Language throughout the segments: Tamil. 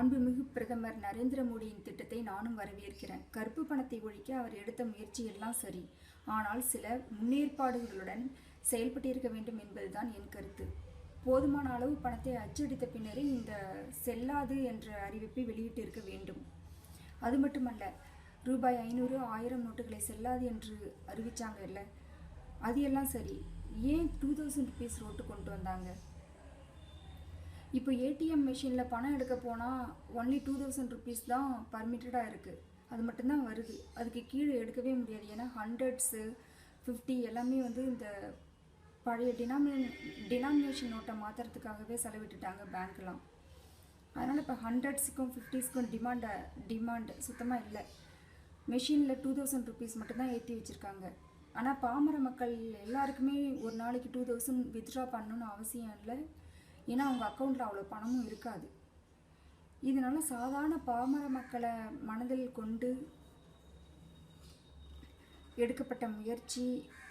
அன்புமிகு பிரதமர் நரேந்திர மோடியின் திட்டத்தை நானும் வரவேற்கிறேன். கருப்பு பணத்தை ஒழிக்க அவர் எடுத்த முயற்சியெல்லாம் சரி. ஆனால் சில முன்னேற்பாடுகளுடன் செயல்பட்டிருக்க வேண்டும் என்பதுதான் என் கருத்து. போதுமான அளவு பணத்தை அச்சடித்த பின்னரே இந்த செல்லாது என்ற அறிவிப்பை வெளியிட்டிருக்க வேண்டும். அது மட்டுமல்ல ரூபாய் ஐநூறு ஆயிரம் நோட்டுகளை செல்லாது என்று அறிவிச்சாங்க இல்லை. அது எல்லாம் சரி. ஏன் டூ தௌசண்ட் ருபீஸ் ரோட்டு கொண்டு வந்தாங்க? இப்போ ஏடிஎம் மிஷினில் பணம் எடுக்க போனால் ஒன்லி டூ தௌசண்ட் ருபீஸ் தான் பர்மிட்டடாக இருக்குது அது மட்டும்தான் வருது. அதுக்கு கீழே எடுக்கவே முடியாது. ஏன்னா ஹண்ட்ரட்ஸு ஃபிஃப்டி எல்லாமே வந்து இந்த பழைய டினாமினே டினாமினேஷன் நோட்டை மாற்றுறதுக்காகவே செலவிட்டுட்டாங்க பேங்க்லாம் அதனால் இப்போ ஹண்ட்ரட்ஸுக்கும் ஃபிஃப்டிஸ்க்கும் டிமாண்ட டிமாண்ட் சுத்தமாக இல்லை. மிஷினில் டூ தௌசண்ட் ருபீஸ் மட்டும்தான் ஏற்றி வச்சுருக்காங்க. ஆனால் பாமர மக்கள் எல்லாருக்குமே ஒரு நாளைக்கு டூ தௌசண்ட் வித்ட்ரா பண்ணணும்னு அவசியம் இல்லை. ஏன்னா அவங்க அக்கௌண்ட்டில் அவ்வளோ பணமும் இருக்காது. இதனால சாதாரண பாமர மக்களை மனதில் கொண்டு எடுக்கப்பட்ட முயற்சி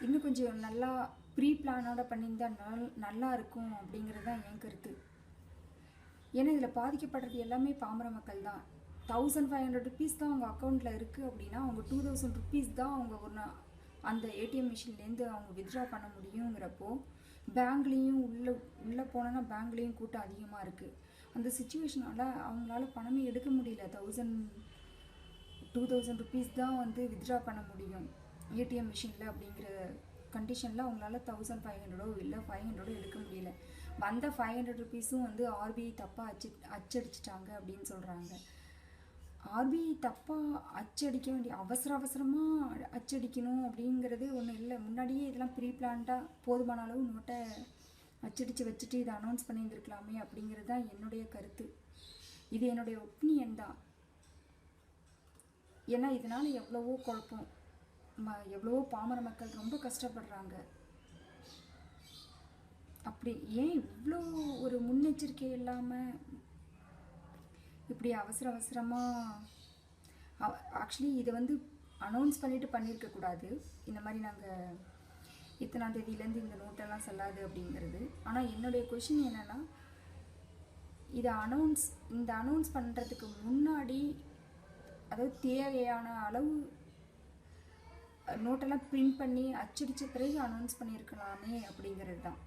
இன்னும் கொஞ்சம் நல்லா ப்ரீ பிளானோட பண்ணியிருந்தால் நல் நல்லா இருக்கும் அப்படிங்கிறது தான் என் கருத்து. ஏன்னா இதில் பாதிக்கப்படுறது எல்லாமே பாமர மக்கள் தான். தௌசண்ட் ஃபைவ் ஹண்ட்ரட் ருபீஸ் தான் அவங்க அக்கௌண்ட்டில் இருக்குது அப்படின்னா அவங்க டூ தௌசண்ட் ருபீஸ் தான் அவங்க ஒரு அந்த ஏடிஎம் மிஷின்லேருந்து அவங்க வித்ட்ரா பண்ண முடியுங்கிறப்போ பேங்க்லேயும் உள்ளே உள்ளே போனோன்னா பேங்க்லேயும் கூட்டம் அதிகமாக இருக்குது அந்த சுச்சுவேஷனால் அவங்களால பணமே எடுக்க முடியல. தௌசண்ட் டூ தௌசண்ட் ருபீஸ் தான் வந்து வித்ட்ரா பண்ண முடியும். ஏடிஎம் மிஷினில் அப்படிங்கிற கண்டிஷனில் அவங்களால தௌசண்ட் ஃபைவ் ஹண்ட்ரடோ இல்லை ஃபைவ் ஹண்ட்ரடோ எடுக்க முடியல. வந்த ஃபைவ் ஹண்ட்ரட் ருபீஸும் வந்து ஆர்பிஐ தப்பாக அச்சு அச்சடிச்சிட்டாங்க அப்படின்னு சொல்கிறாங்க ஆர்பிஐ தப்பாக அச்சடிக்க வேண்டிய அவசர அவசரமாக அச்சடிக்கணும் அப்படிங்கிறது ஒன்றும் இல்லை. முன்னாடியே இதெல்லாம் ப்ரீ பிளான்டாக போதுமான அளவு நோட்டை அச்சடித்து வச்சுட்டு இதை அனௌன்ஸ் பண்ணியிருந்துருக்கலாமே அப்படிங்கிறது தான் என்னுடைய கருத்து. இது என்னுடைய ஒப்பீனியன் தான். ஏன்னா இதனால் எவ்வளவோ குழப்பம். ம எவ்வளவோ பாமர மக்கள் ரொம்ப கஷ்டப்படுறாங்க. அப்படி ஏன் இவ்வளோ ஒரு முன்னெச்சரிக்கை இல்லாமல் இப்படி அவசர அவசரமாக ஆக்சுவலி இதை வந்து அனௌன்ஸ் பண்ணிவிட்டு பண்ணியிருக்கக்கூடாது இந்த மாதிரி நாங்கள் இத்தனாம் தேதியிலேருந்து இந்த நோட்டெல்லாம் செல்லாது அப்படிங்கிறது. ஆனால் என்னுடைய கொஷின் என்னென்னா இதை அனௌன்ஸ் இந்த அனௌன்ஸ் பண்ணுறதுக்கு முன்னாடி அதாவது தேவையான அளவு நோட்டெல்லாம் பிரிண்ட் பண்ணி அச்சடித்த பிறகு அனௌன்ஸ் பண்ணியிருக்கலாமே அப்படிங்கிறது தான்.